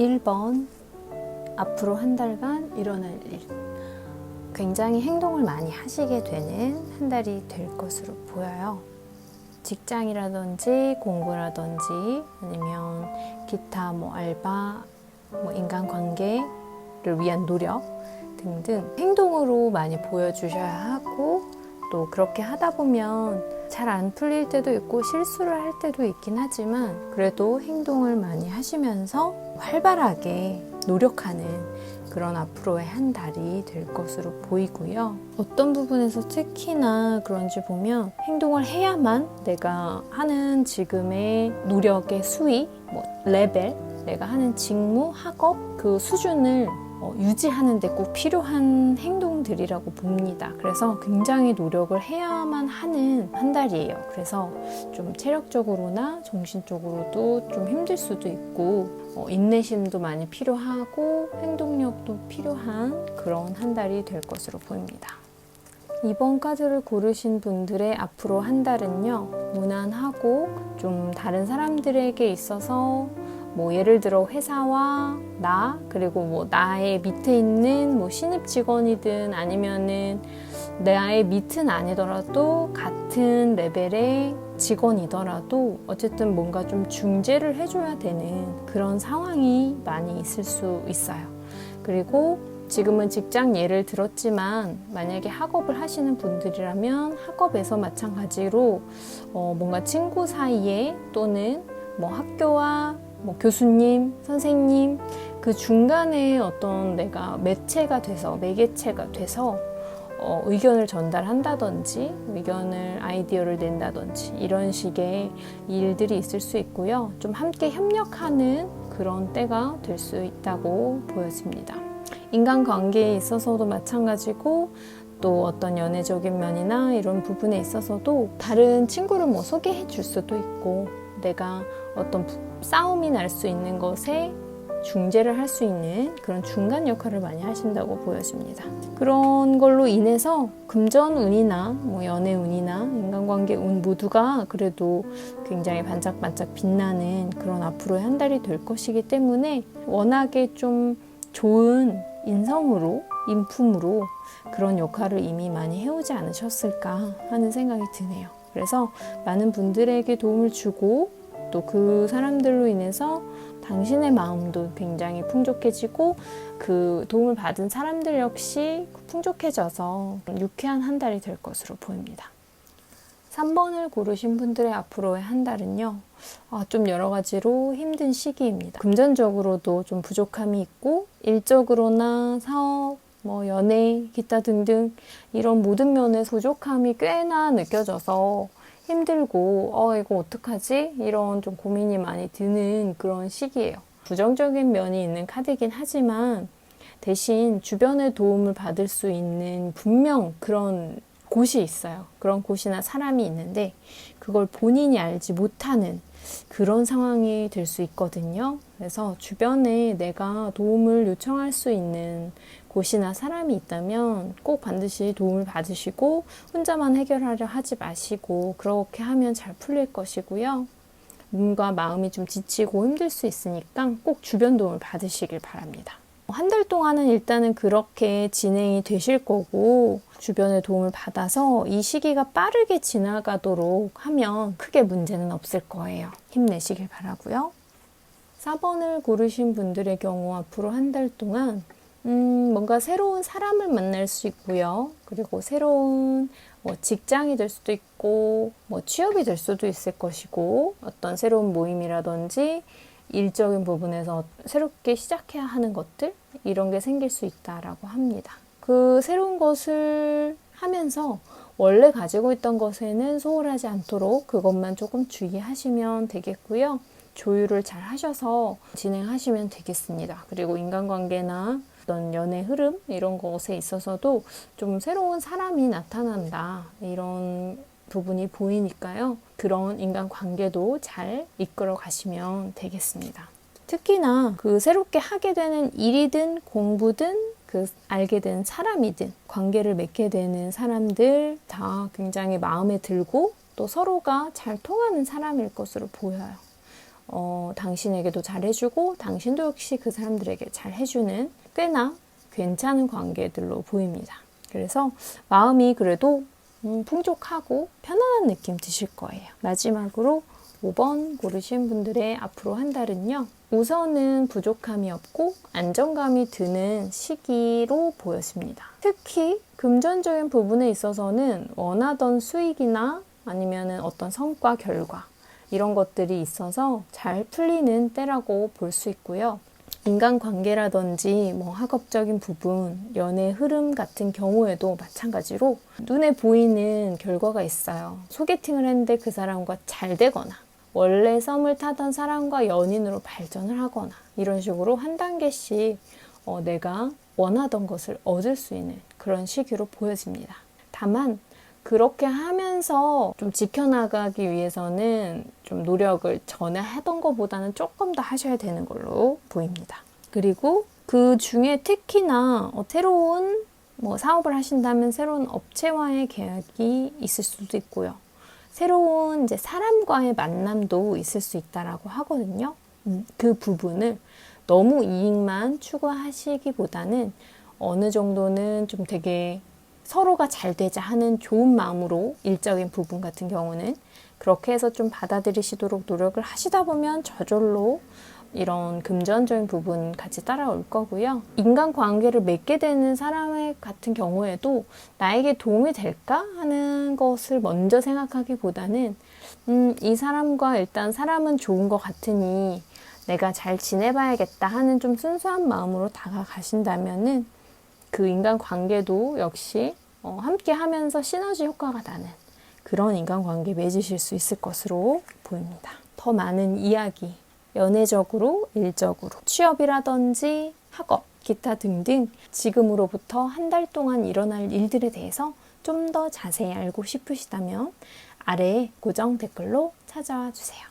1번 앞으로 한 달간 일어날 일 굉장히 행동을 많이 하시게 되는 한 달이 될 것으로 보여요. 직장이라든지 공부라든지 아니면 기타 뭐 알바, 뭐 인간관계를 위한 노력 등등 행동으로 많이 보여주셔야 하고 또 그렇게 하다 보면 잘 안 풀릴 때도 있고 실수를 할 때도 있긴 하지만 그래도 행동을 많이 하시면서 활발하게 노력하는 그런 앞으로의 한 달이 될 것으로 보이고요. 어떤 부분에서 특히나 그런지 보면 행동을 해야만 내가 하는 지금의 노력의 수위, 뭐 레벨, 내가 하는 직무, 학업 그 수준을 어, 유지하는 데 꼭 필요한 행동들이라고 봅니다. 그래서 굉장히 노력을 해야만 하는 한 달이에요. 그래서 좀 체력적으로나 정신적으로도 좀 힘들 수도 있고 어, 인내심도 많이 필요하고 행동력도 필요한 그런 한 달이 될 것으로 보입니다. 이번 카드를 고르신 분들의 앞으로 한 달은요, 무난하고 좀 다른 사람들에게 있어서 뭐 예를 들어 회사와 나 그리고 뭐 나의 밑에 있는 뭐 신입 직원이든 아니면은 나의 밑은 아니더라도 같은 레벨의 직원이더라도 어쨌든 뭔가 좀 중재를 해줘야 되는 그런 상황이 많이 있을 수 있어요. 그리고 지금은 직장 예를 들었지만 만약에 학업을 하시는 분들이라면 학업에서 마찬가지로 어 뭔가 친구 사이에 또는 뭐 학교와 뭐 교수님, 선생님 그 중간에 어떤 내가 매체가 돼서 매개체가 돼서 어, 의견을 전달한다든지 의견을 아이디어를 낸다든지 이런 식의 일들이 있을 수 있고요. 좀 함께 협력하는 그런 때가 될 수 있다고 보여집니다. 인간관계에 있어서도 마찬가지고 또 어떤 연애적인 면이나 이런 부분에 있어서도 다른 친구를 뭐 소개해 줄 수도 있고 내가 어떤 싸움이 날 수 있는 것에 중재를 할 수 있는 그런 중간 역할을 많이 하신다고 보여집니다. 그런 걸로 인해서 금전 운이나 뭐 연애 운이나 인간관계 운 모두가 그래도 굉장히 반짝반짝 빛나는 그런 앞으로의 한 달이 될 것이기 때문에 워낙에 좀 좋은 인성으로 인품으로 그런 역할을 이미 많이 해오지 않으셨을까 하는 생각이 드네요. 그래서 많은 분들에게 도움을 주고 또 그 사람들로 인해서 당신의 마음도 굉장히 풍족해지고 그 도움을 받은 사람들 역시 풍족해져서 유쾌한 한 달이 될 것으로 보입니다. 3번을 고르신 분들의 앞으로의 한 달은요, 아, 좀 여러 가지로 힘든 시기입니다. 금전적으로도 좀 부족함이 있고, 일적으로나 사업, 뭐 연애, 기타 등등 이런 모든 면에 부족함이 꽤나 느껴져서 힘들고 어 이거 어떡하지? 이런 좀 고민이 많이 드는 그런 시기예요. 부정적인 면이 있는 카드이긴 하지만 대신 주변의 도움을 받을 수 있는 분명 그런 곳이 있어요. 그런 곳이나 사람이 있는데 그걸 본인이 알지 못하는 그런 상황이 될 수 있거든요. 그래서 주변에 내가 도움을 요청할 수 있는 곳이나 사람이 있다면 꼭 반드시 도움을 받으시고 혼자만 해결하려 하지 마시고 그렇게 하면 잘 풀릴 것이고요. 몸과 마음이 좀 지치고 힘들 수 있으니까 꼭 주변 도움을 받으시길 바랍니다. 한 달 동안은 일단은 그렇게 진행이 되실 거고 주변의 도움을 받아서 이 시기가 빠르게 지나가도록 하면 크게 문제는 없을 거예요. 힘내시길 바라고요. 4번을 고르신 분들의 경우 앞으로 한 달 동안 음, 뭔가 새로운 사람을 만날 수 있고요. 그리고 새로운 뭐 직장이 될 수도 있고, 뭐 취업이 될 수도 있을 것이고, 어떤 새로운 모임이라든지 일적인 부분에서 새롭게 시작해야 하는 것들, 이런 게 생길 수 있다라고 합니다. 그 새로운 것을 하면서 원래 가지고 있던 것에는 소홀하지 않도록 그것만 조금 주의하시면 되겠고요. 조율을 잘 하셔서 진행하시면 되겠습니다. 그리고 인간관계나 어떤 연애 흐름 이런 것에 있어서도 좀 새로운 사람이 나타난다 이런 부분이 보이니까요. 그런 인간 관계도 잘 이끌어 가시면 되겠습니다. 특히나 그 새롭게 하게 되는 일이든 공부든 그 알게 된 사람이든 관계를 맺게 되는 사람들 다 굉장히 마음에 들고 또 서로가 잘 통하는 사람일 것으로 보여요. 어, 당신에게도 잘 해주고 당신도 역시 그 사람들에게 잘 해주는 꽤나 괜찮은 관계들로 보입니다. 그래서 마음이 그래도 음, 풍족하고 편안한 느낌 드실 거예요. 마지막으로 5번 고르신 분들의 앞으로 한 달은요. 우선은 부족함이 없고 안정감이 드는 시기로 보였습니다. 특히 금전적인 부분에 있어서는 원하던 수익이나 아니면 어떤 성과, 결과 이런 것들이 있어서 잘 풀리는 때라고 볼 수 있고요. 인간관계라든지 뭐 학업적인 부분, 연애 흐름 같은 경우에도 마찬가지로 눈에 보이는 결과가 있어요. 소개팅을 했는데 그 사람과 잘 되거나 원래 썸을 타던 사람과 연인으로 발전을 하거나 이런 식으로 한 단계씩 어, 내가 원하던 것을 얻을 수 있는 그런 시기로 보여집니다. 다만 그렇게 하면서 좀 지켜나가기 위해서는 좀 노력을 전에 하던 것보다는 조금 더 하셔야 되는 걸로 보입니다. 그리고 그 중에 특히나 어, 새로운 뭐 사업을 하신다면 새로운 업체와의 계약이 있을 수도 있고요. 새로운 이제 사람과의 만남도 있을 수 있다라고 하거든요. 음, 그 부분을 너무 이익만 추구하시기보다는 어느 정도는 좀 되게 서로가 잘 되자 하는 좋은 마음으로 일적인 부분 같은 경우는 그렇게 해서 좀 받아들이시도록 노력을 하시다 보면 저절로 이런 금전적인 부분 같이 따라올 거고요. 인간 관계를 맺게 되는 사람 같은 경우에도 나에게 도움이 될까 하는 것을 먼저 생각하기보다는 음, 이 사람과 일단 사람은 좋은 것 같으니 내가 잘 지내봐야겠다 하는 좀 순수한 마음으로 다가가신다면은 그 인간 관계도 역시 어, 함께 하면서 시너지 효과가 나는 그런 인간 관계 맺으실 수 있을 것으로 보입니다. 더 많은 이야기, 연애적으로, 일적으로, 취업이라든지 학업, 기타 등등 지금으로부터 한 달 동안 일어날 일들에 대해서 좀 더 자세히 알고 싶으시다면 아래에 고정 댓글로 찾아와 주세요.